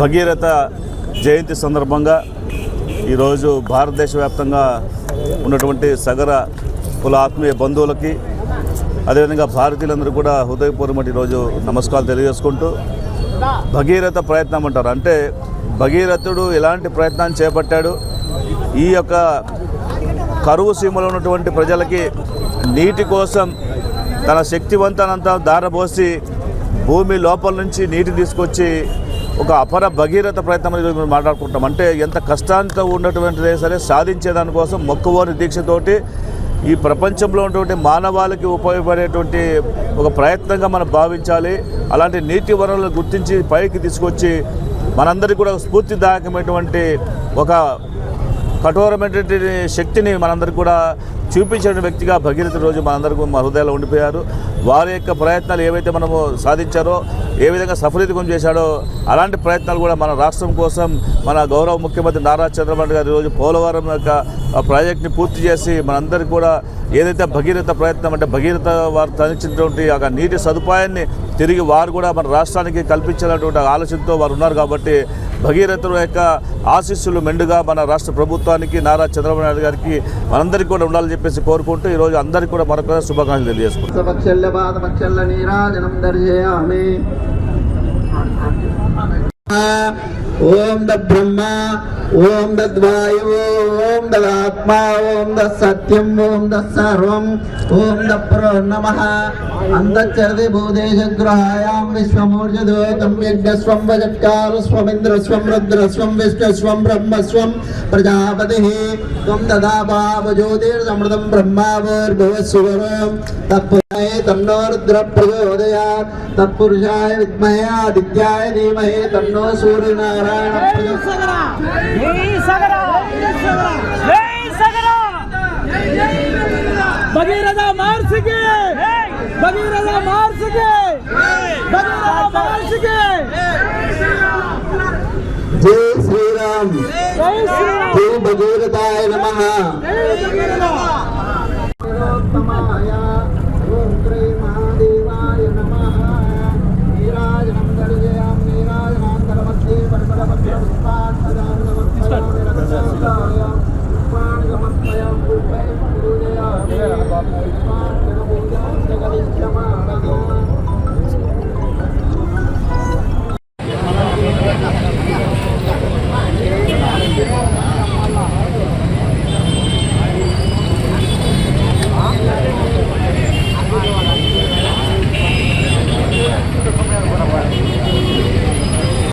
భగీరథ జయంతి సందర్భంగా ఈరోజు భారతదేశ వ్యాప్తంగా ఉన్నటువంటి సగర కుల ఆత్మీయ బంధువులకి అదేవిధంగా భారతీయులందరూ కూడా హృదయపూర్వక ఈరోజు నమస్కారాలు తెలియజేసుకుంటూ భగీరథ ప్రయత్నం అంటారు. అంటే భగీరథుడు ఎలాంటి ప్రయత్నాన్ని చేపట్టాడు? ఈ యొక్క కరువు సీమలో ఉన్నటువంటి ప్రజలకి నీటి కోసం తన శక్తివంతనంతా దారబోసి భూమి లోపల నుంచి నీటి తీసుకొచ్చి ఒక అపర భగీరథ ప్రయత్నం అనేది మాట్లాడుకుంటాం. అంటే ఎంత కష్టాంతో ఉన్నటువంటిదే సరే సాధించేదానికోసం మొక్కువోని దీక్షతోటి ఈ ప్రపంచంలో ఉన్నటువంటి మానవాళికి ఉపయోగపడేటువంటి ఒక ప్రయత్నంగా మనం భావించాలి. అలాంటి నీటి వనరులను గుర్తించి పైకి తీసుకొచ్చి మనందరికీ కూడా స్ఫూర్తిదాయకమైనటువంటి ఒక కఠోరమైనటువంటి శక్తిని మనందరికీ కూడా చూపించిన వ్యక్తిగా భగీరథ రోజు మనందరికీ మా హృదయాలు ఉండిపోయారు. వారి యొక్క ప్రయత్నాలు ఏవైతే మనము సాధించారో ఏ విధంగా సఫలీతం చేశాడో అలాంటి ప్రయత్నాలు కూడా మన రాష్ట్రం కోసం మన గౌరవ ముఖ్యమంత్రి నారా చంద్రబాబు గారు ఈరోజు పోలవరం యొక్క ప్రాజెక్ట్ని పూర్తి చేసి మనందరికీ కూడా ఏదైతే భగీరథ ప్రయత్నం అంటే భగీరథ వారు తనిచ్చినటువంటి ఆ నీటి సదుపాయాన్ని తిరిగి వారు కూడా మన రాష్ట్రానికి కల్పించాలన్నటువంటి ఆలోచనతో వారు ఉన్నారు కాబట్టి భగీరథుల యొక్క ఆశీస్సులు మెండుగా మన రాష్ట్ర ప్రభుత్వానికి నారా చంద్రబాబు నాయుడు గారికి మనందరికీ కూడా ఉండాలని చెప్పేసి కోరుకుంటూ ఈరోజు అందరికీ కూడా మరొక శుభాకాంక్షలు తెలియజేసుకుంటాం ఓం ద బ్రహ్మ ఓం దద్వాయు ఓం దదాత్మా ఓం ద సత్యం ఓం ద సర్వం ఓం ద ప్రో నమ. అంతఃచరది భూదేశగ్రహాయాం విశ్వమూర్జదోతం యజ్ఞస్వం వజట్కారు స్వమింద్రస్వం రుద్రస్వం విష్ణుస్వం బ్రహ్మస్వం ప్రజాపతి. త్వం తదా భావజ్యోతిర్సమృతం బ్రహ్మావోర్భవస్సువరం తత్పురాయ తన్నో तन्नो रुद्र प्रचोदयात् तत्पुरुषाय विद्महे आदित्याय धीमहि तन्नो सूर्यनारायण भगीरथा मार सके भगीरथा मार सके भगीरथा मार जय श्री राम जय श्री भगीरथाय नमः। Oh, my God.